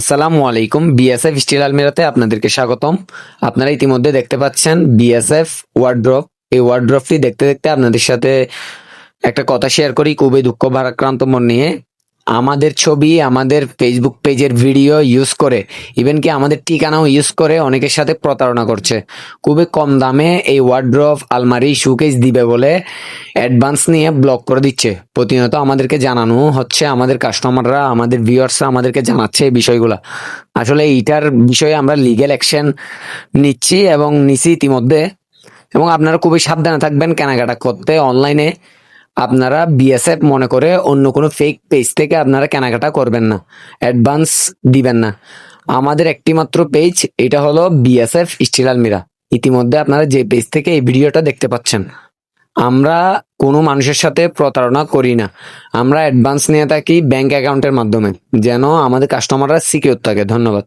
আসসালামু আলাইকুম। BSF still আলমিরাতে আপনাদেরকে স্বাগতম। আপনারা ইতিমধ্যে দেখতে পাচ্ছেন বিএসএফ ওয়ার্ড্রপ এই ওয়ার্ড্রপটি দেখতে দেখতে আপনাদের সাথে একটা কথা শেয়ার করি। খুবই দুঃখ ভারাক্রান্ত মন নিয়ে। আমাদের ছবি, আমাদের ফেসবুক পেজের ভিডিও ইউজ করে ইভেন কি আমাদের ঠিকানাও ইউজ করে অনেকের সাথে প্রতারণা করছে। খুবই কম দামে এই ওয়ার্ড্রপ আলমারি শুকেস দিবে বলে অ্যাডভান্স নিয়ে ব্লক করে দিচ্ছে। প্রতিনিয়ত আমাদেরকে জানানো হচ্ছে, আমাদের কাস্টমাররা আমাদের ভিউয়ার্সরা আমাদেরকে জানাচ্ছে এই বিষয়গুলো। আসলে এইটার বিষয়ে আমরা লিগেল অ্যাকশন নিচ্ছি এবং নিছি ইতিমধ্যে। এবং আপনারা খুবই সাবধানে থাকবেন কেনাকাটা করতে অনলাইনে আপনারা বিএসএফ মনে করে অন্য কোনো ফেক পেজ থেকে আপনারা কেনাকাটা করবেন না। অ্যাডভান্স দিবেন না। আমাদের একটি মাত্র পেজ এটা হলো বিএসএফ স্টিল আলমিরা ইতিমধ্যে আপনারা যে পেজ থেকে এই ভিডিওটা দেখতে পাচ্ছেন। আমরা কোনো মানুষের সাথে প্রতারণা করি না। আমরা অ্যাডভান্স নিয়ে থাকি ব্যাংক অ্যাকাউন্টের মাধ্যমে। যেন আমাদের কাস্টমাররা সিকিউর থাকে। ধন্যবাদ।